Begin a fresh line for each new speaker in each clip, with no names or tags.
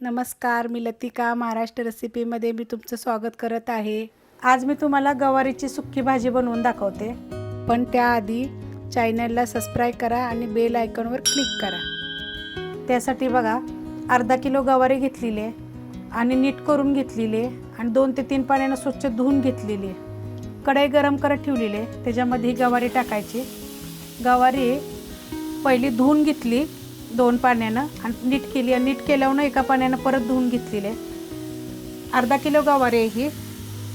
नमस्कार मी लतिका महाराष्ट्र रेसिपीमध्ये मी तुमचं स्वागत करत आहे. आज मी तुम्हाला गवारीची सुक्की भाजी बनवून दाखवते. पण त्याआधी चॅनलला सबस्क्राईब करा आणि बेल आयकॉनवर क्लिक करा. त्यासाठी बघा अर्धा किलो गवारी घेतलेली आहे आणि नीट करून घेतलेली आहे आणि दोन ते तीन पाण्यानं स्वच्छ धुवून घेतलेली आहे. कढई गरम करत ठेवलेली आहे. त्याच्यामध्ये ही गवारी टाकायची. गवारी पहिली धुवून घेतली. दोन पाण्यानं आणि नीट केली आणि नीट केल्यावर एका पाण्यानं परत धुवून घेतलेले. अर्धा किलो गवारी आहे ही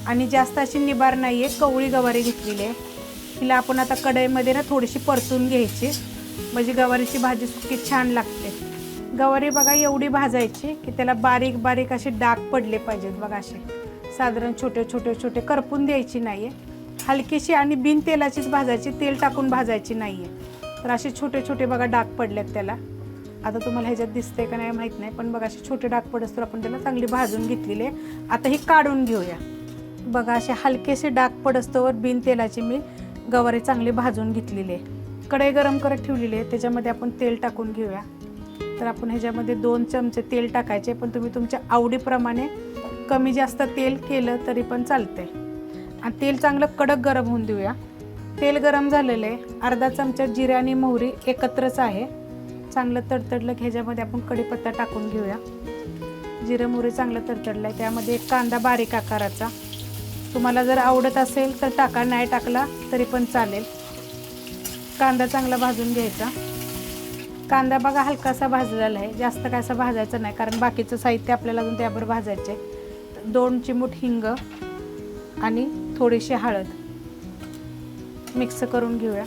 आणि जास्त अशी निबार नाही आहे कवळी गवारी घेतलेली. आहे हिला आपण आता कढईमध्ये ना थोडीशी परतून घ्यायची. म्हणजे गवारीची भाजी सुकी छान लागते. गवारी बघा एवढी भाजायची की त्याला बारीक बारीक असे डाग पडले पाहिजेत बघा असे. साधारण छोटे छोटे छोटे करपून द्यायची नाही आहे हलकीशी आणि बिन तेलाचीच भाजायची तेल टाकून भाजायची नाही आहे तर असे छोटे छोटे बघा डाग पडलेत त्याला. आता तुम्हाला ह्याच्यात दिसतंय का नाही माहीत नाही पण बघा असे छोटे डाग पडस तर आपण त्याला चांगली भाजून घेतलेली आहे. आता ही काढून घेऊया. बघा असे हलकेसे डाग पडस्तवर बिन तेलाची मी गवारी चांगली भाजून घेतलेली आहे. कढई गरम करत ठेवलेली आहे त्याच्यामध्ये आपण तेल टाकून घेऊया. तर आपण ह्याच्यामध्ये दोन चमचे तेल टाकायचे पण तुम्ही तुमच्या आवडीप्रमाणे कमी जास्त तेल केलं तरी पण चालतंय. आणि तेल चांगलं कडक गरम होऊन देऊया. तेल गरम झालेलं आहे. अर्धा चमचा जिरे आणि मोहरी एकत्रच आहे. चांगलं तडतडलं की ह्याच्यामध्ये आपण कढीपत्ता टाकून घेऊया. जिरं मोहरी चांगलं तडतडलं आहे त्यामध्ये एक कांदा बारीक आकाराचा. तुम्हाला जर आवडत असेल तर टाका नाही टाकला तरी पण चालेल. कांदा चांगला भाजून घ्यायचा. कांदा बघा हलकासा भाजलेला आहे. जास्त काय असं भाजायचं नाही कारण बाकीचं साहित्य आपल्याला अजून त्यावर भाजायचे दोन चिमूट हिंग आणि थोडीशी हळद मिक्स करून घेऊया.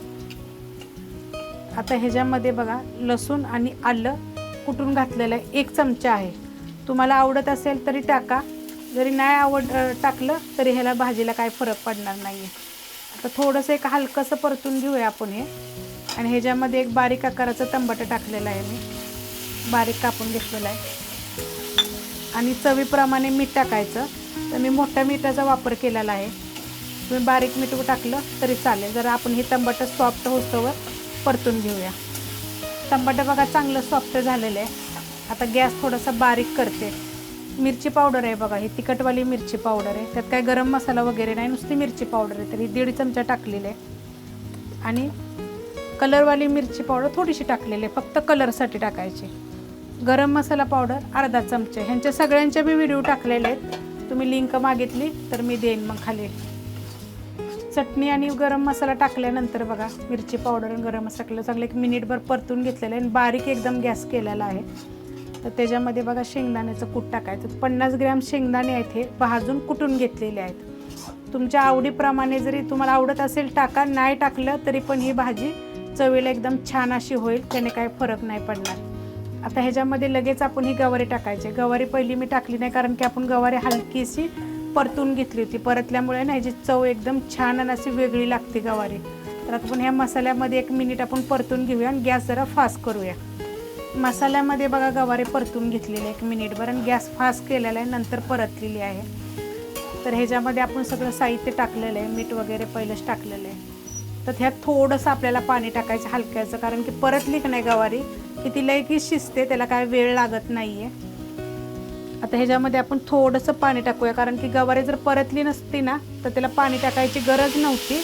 आता ह्याच्यामध्ये बघा लसूण आणि आलं कुटून घातलेलं आहे. एक चमचा आहे. तुम्हाला आवडत असेल तरी टाका. जरी नाही आवड टाकलं तरी ह्याला भाजीला काय फरक पडणार नाही आहे आता थोडंसं एक हलकंसं परतून घेऊया आपण हे. आणि ह्याच्यामध्ये एक बारीक आकाराचं तंबाटं टाकलेलं आहे मी. बारीक कापून घेतलेलं आहे. आणि चवीप्रमाणे मीठ टाकायचं. तर मी मोठ्या मिठाचा वापर केलेला आहे. तुम्ही बारीक मीठ टाकलं तरी चालेल. जर आपण हे तंबाटं सॉफ्ट होस्तोवर परतून घेऊया. टमाटर बघा चांगलं सॉफ्ट झालेलं आहे. आता गॅस थोडासा बारीक करते. मिरची पावडर आहे बघा ही तिखटवाली मिरची पावडर आहे. त्यात काय गरम मसाला वगैरे नाही नुसती मिरची पावडर आहे. तर ही दीड चमचा टाकलेली आहे. आणि कलरवाली मिरची पावडर थोडीशी टाकलेली आहे. फक्त कलरसाठी टाकायची. गरम मसाला पावडर अर्धा चमचे ह्यांच्या सगळ्यांचे मी व्हिडिओ टाकलेले आहेत. तुम्ही लिंक मागितली तर मी देईन मग खाली. चटणी आणि गरम मसाला टाकल्यानंतर बघा मिरची पावडर आणि गरम मसाला चांगलं एक मिनिटभर परतून घेतलेलं आहे आणि बारीक एकदम गॅस केलेला आहे. तर त्याच्यामध्ये बघा शेंगदाण्याचं कूट टाकायचं. पन्नास ग्रॅम शेंगदाणे आहेत हे भाजून कुटून घेतलेले आहेत. तुमच्या आवडीप्रमाणे जरी तुम्हाला आवडत असेल टाका नाही टाकलं तरी पण ही भाजी चवीला एकदम छान अशी होईल त्याने काय फरक नाही पडणार. आता ह्याच्यामध्ये लगेच आपण ही गवारी टाकायची गवारी पहिली मी टाकली नाही कारण की आपण गवारी हलकीशी परतून घेतली होती. परतल्यामुळे ना ह्याची चव एकदम छान आणि अशी वेगळी लागते गवारी. तर आता आपण ह्या मसाल्यामध्ये एक मिनिट आपण परतून घेऊया आणि गॅस जरा फास्ट करूया. मसाल्यामध्ये बघा गवारी परतून घेतलेली एक मिनिटभर आणि गॅस फास्ट केलेला आहे नंतर परतलेली आहे. तर ह्याच्यामध्ये आपण सगळं साहित्य टाकलेलं आहे मीठ वगैरे पहिलंच टाकलेलं आहे. तर ह्यात थोडंसं आपल्याला पाणी टाकायचं हलक्याचं कारण की परतली की नाही गवारी की ती की शिजते त्याला काय वेळ लागत नाही आहे आता ह्याच्यामध्ये आपण थोडंसं पाणी टाकूया कारण की गवारी जर परतली नसती ना तर त्याला पाणी टाकायची गरज नव्हती.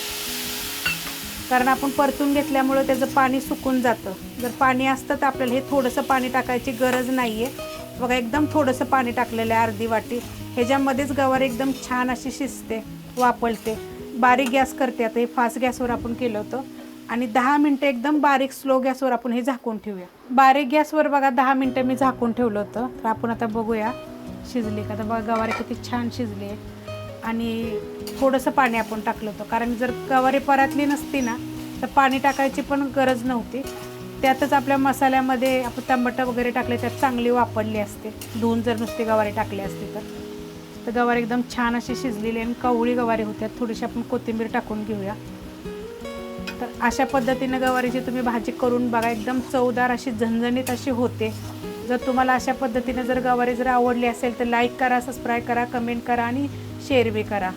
कारण आपण परतून घेतल्यामुळं त्याचं पाणी सुकून जातं. जर पाणी असतं तर आपल्याला हे थोडंसं पाणी टाकायची गरज नाही आहे बघा एकदम थोडंसं पाणी टाकलेलं आहे अर्धी वाटी. ह्याच्यामध्येच गवार एकदम छान अशी शिजते वापरते बारीक गॅस करते. आता हे फास्ट गॅसवर आपण केलं होतं. आणि दहा मिनटं एकदम बारीक स्लो गॅसवर आपण हे झाकून ठेवूया. बारीक गॅसवर बघा दहा मिनटं मी झाकून ठेवलं होतं. तर आपण आता बघूया. शिजली का? तर बघा गवारे किती छान शिजली आहे. आणि थोडंसं पाणी आपण टाकलं होतं. कारण जर गवारी परातली नसती ना तर पाणी टाकायची पण गरज नव्हती. त्यातच आपल्या मसाल्यामध्ये आपण टमाटर वगैरे टाकले त्यात चांगली वापरली असते. धुवून जर नुसते गवारी टाकली असते तर. तर गवारी एकदम छान अशी शिजलेली आणि कवळी गवारी होत्या. थोडीशी आपण कोथिंबीर टाकून घेऊया. तर अशा पद्धतीनं गवारीची तुम्ही भाजी करून बघा. एकदम चवदार अशी झणझणीत अशी होते. जर तुम्हाला अशा पद्धतीने जर गवारी जर आवडली असेल तर लाईक करा सबस्क्राईब करा कमेंट करा आणि शेअर बी करा.